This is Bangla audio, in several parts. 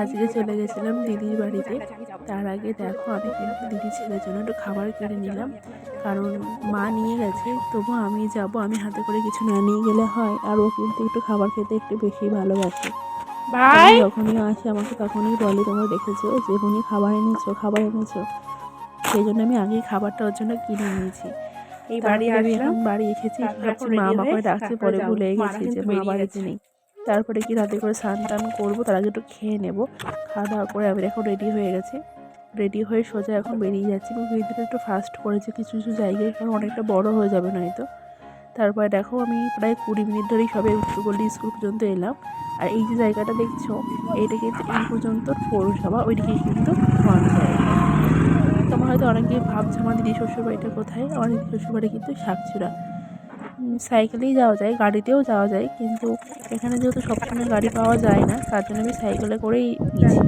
আজকে চলে গেছিলাম দিদির বাড়িতে। তার আগে দেখো আমি কিন্তু দিদি ছেলের জন্য একটু খাবার কিনে নিলাম। কারণ মা নিয়ে গেছে তবু আমি যাব আমি হাতে করে কিছু না নিয়ে গেলে হয়। আর ও কিন্তু একটু খাবার খেতে একটু বেশি ভালোবাসে। ভাই যখনই আসে আমাকে তখনই বলে তোমরা দেখেছ যে উনি খাবার এনেছো খাবার এনেছো। সেই জন্য আমি আগেই খাবারটা ওর জন্য কিনে নিয়েছি। এই বাড়ি আসলাম। বাড়ি এসেছি। মা বাবা ডাকছে পরে। ভুলে গেছি যে মা বাড়িতে নেই। তারপরে কি রাতে করে স্নান টান করব তার আগে একটু খেয়ে নেব। খাওয়া দাওয়া করে আমি এখন রেডি হয়ে গেছি। রেডি হয়ে সোজা এখন বেরিয়ে যাচ্ছি এবং ভিডিওটা একটু ফাস্ট করেছি কিছু কিছু জায়গায় কারণ অনেকটা বড় হয়ে যাবে নয়তো। তারপরে দেখো আমি প্রায় কুড়ি মিনিট ধরেই সবে উচ্চপল্লী স্কুল পর্যন্ত এলাম। আর এই যে জায়গাটা দেখছ এইটা কিন্তু এই পর্যন্ত পৌরসভা ওইদিকে কিন্তু পঞ্চায়েত তোমার হয়তো অনেকে ভাবছ আমার দিদি শ্বশুর বাড়িটা কোথায়? আমার দিদি শ্বশুর বাড়ি কিন্তু উম, সাইকেলেই যাওয়া যায় গাড়িতেও যাওয়া যায় কিন্তু এখানে যেহেতু সবসময় গাড়ি পাওয়া যায় না তার জন্য আমি সাইকেলে করেই নিয়েছি।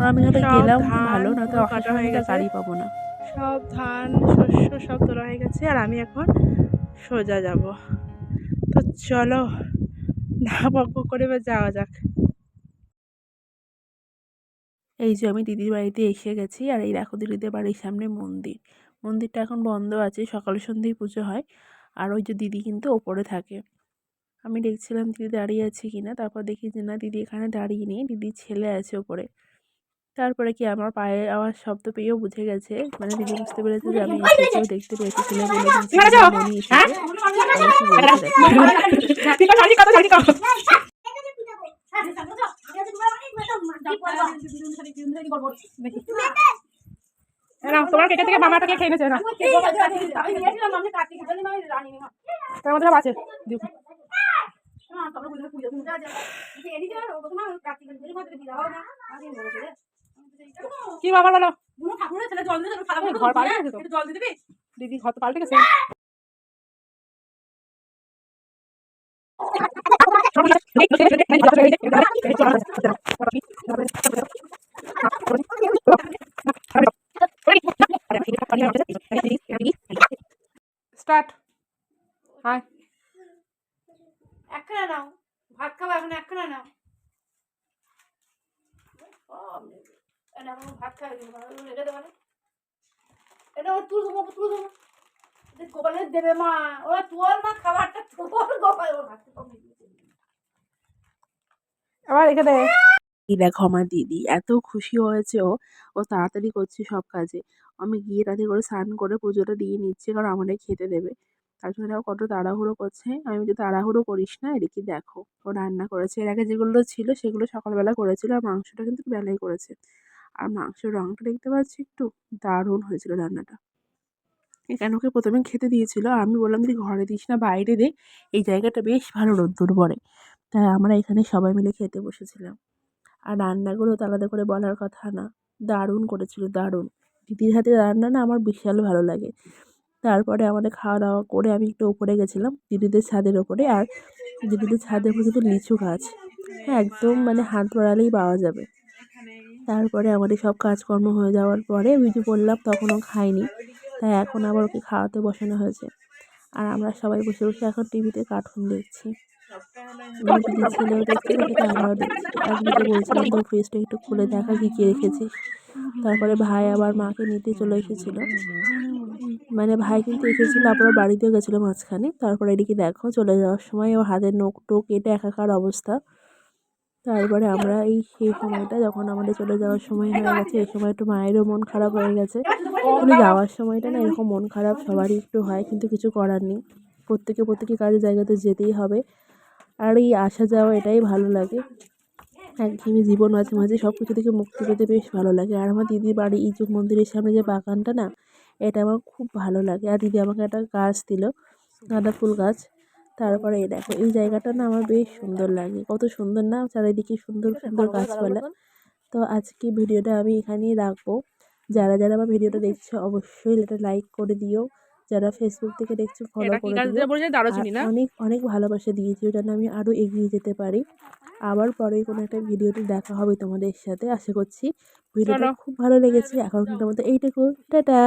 আর আমি হয়তো গেলাম ভালো না তো পুরো আসার কাটা সময় হয়ে গেছে। গাড়ি পাবো না। সব ধান শস্য সব তোলা হয়ে গেছে আর আমি এখন সোজা যাব। তো চলো না বক করে এবার যাওয়া যাক। এই যে আমি দিদির বাড়িতে এসে গেছি আর এই দেখো দিদিদের বাড়ির সামনে মন্দির। মন্দিরটা এখন বন্ধ আছে সকাল সন্ধ্যেই পুজো হয়। আর ওই যে দিদি কিন্তু ওপরে থাকে। আমি দেখছিলাম দিদি দাঁড়িয়ে আছে কি না তারপর দেখি যে না দিদি এখানে দাঁড়িয়ে নেই দিদির ছেলে আছে ওপরে। তারপরে কি আমার পায়ে আওয়াজ শব্দ পেয়েও বুঝে গেছে মানে দিদি বুঝতে পেরেছে যে আমি এসেছি দেখতে পেয়েছে ছেলে বলে দিয়েছে তোমার কেটে থেকে মামাটাকে খেয়ে নিয়েছে না। আছে দিও। কি বাবার বলো? ঘর পাল্টে গেছে তো। দিদি ঘর পাল্টে গেছে হাই। একখানা নাও। ভাত খাব এখন একখানা নাও। ও, এটা ভাত খাবে কিন্তু ভালো করে রেখে দেবে না। এটা দেবো তুল দেবো গোপালে দেবে মা। ওরা তোর মা খাবারটা তোর গোপাল ওর ভাত আবার রেখে দে। এই দেখো আমার দিদি এত খুশি হয়েছে ও। ও তাড়াতাড়ি করছে সব কাজে। আমি গিয়ে তাড়াতাড়ি করে স্নান করে পুজোটা দিয়ে নিচ্ছি কারণ আমাদের খেতে দেবে। তার জন্য কত তাড়াহুড়ো করছে। আমি বলছি, তাড়াহুড়ো করিস না, এদিকে দেখো। ও রান্না করেছে। এর আগে যেগুলো ছিল সেগুলো সকালবেলা করেছিল আর মাংসটা কিন্তু বেলায় করেছে। আর মাংসের রঙটা দেখতে পাচ্ছি একটু দারুণ হয়েছিল রান্নাটা। এখানে ওকে প্রথমে খেতে দিয়েছিল। আর আমি বললাম দিদি ঘরে দিস না, বাইরে দে। এই জায়গাটা বেশ ভালো রোদ্দুর পড়ে। তাই আমরা এখানে সবাই মিলে খেতে বসেছিলাম। আর রান্নাগুলো তো আলাদা করে বলার কথা না। দারুণ করেছিল, দারুণ। দিদির হাতে রান্না না আমার বিশাল ভালো লাগে। তারপরে আমাদের খাওয়া দাওয়া করে আমি একটু ওপরে গেছিলাম দিদিদের ছাদের ওপরে আর দিদিদের ছাদের উপরে কিন্তু লিচু গাছ। হ্যাঁ একদম মানে হাত বাড়ালেই পাওয়া যাবে। তারপরে আমাদের সব কাজকর্ম হয়ে যাওয়ার পরে বিজু বললাম তখনও খাইনি তাই এখন আবার ওকে খাওয়াতে বসানো হয়েছে। আর আমরা সবাই বসে বসে এখন টিভিতে কার্টুন দেখছি। বলছিলাম তোর ফ্রিজটা একটু খুলে দেখা কী কী রেখেছিস? তারপরে ভাই আবার মাকে নিতে চলে এসেছিল। মানে ভাই কিন্তু এসেছিল আপনার বাড়িতেও গেছিল মাঝখানে। তারপরে এদিকে দেখো চলে যাওয়ার সময় ও হাতের নখ টোক এটা একাকার অবস্থা। তারপরে আমরা এই সেই সময়টা যখন আমাদের চলে যাওয়ার সময় হয়ে গেছে, এই সময় একটু মায়েরও মন খারাপ হয়ে গেছে। কিন্তু যাওয়ার সময়টা না এরকম মন খারাপ সবারই একটু হয়, কিন্তু কিছু করার নেই। প্রত্যেকে প্রত্যেকে কাজের জায়গাতে যেতেই হবে। আর এই আসা যাওয়া এটাই ভালো লাগে। একঘেয়েমি জীবন মাঝে মাঝে সব কিছু থেকে মুক্তি পেতে বেশ ভালো লাগে। আর আমার দিদির বাড়ি ইজুক মন্দিরের সামনে যে বাগানটা না এটা আমার খুব ভালো লাগে। আর দিদি আমাকে একটা গাছ দিল গাঁদা ফুল গাছ। তারপরে এই দেখো এই জায়গাটা না আমার বেশ সুন্দর লাগে। কত সুন্দর না চারিদিকে সুন্দর সুন্দর গাছপালা। তো আজকে ভিডিওটা আমি এখানেই রাখব। যারা যারা আমার ভিডিওটা দেখছ অবশ্যই এটা লাইক করে দিও। যারা ফেসবুক থেকে দেখছ ফলো করে দিও। অনেক অনেক ভালোবাসা দিয়েছি যেন আমি আরও এগিয়ে যেতে পারি। আবার পরে কোনো একটা ভিডিওতে দেখা হবে তোমাদের সাথে। আশা করছি ভিডিওটা খুব ভালো লেগেছে। এখনকার মতো এইটুকু। টাটা!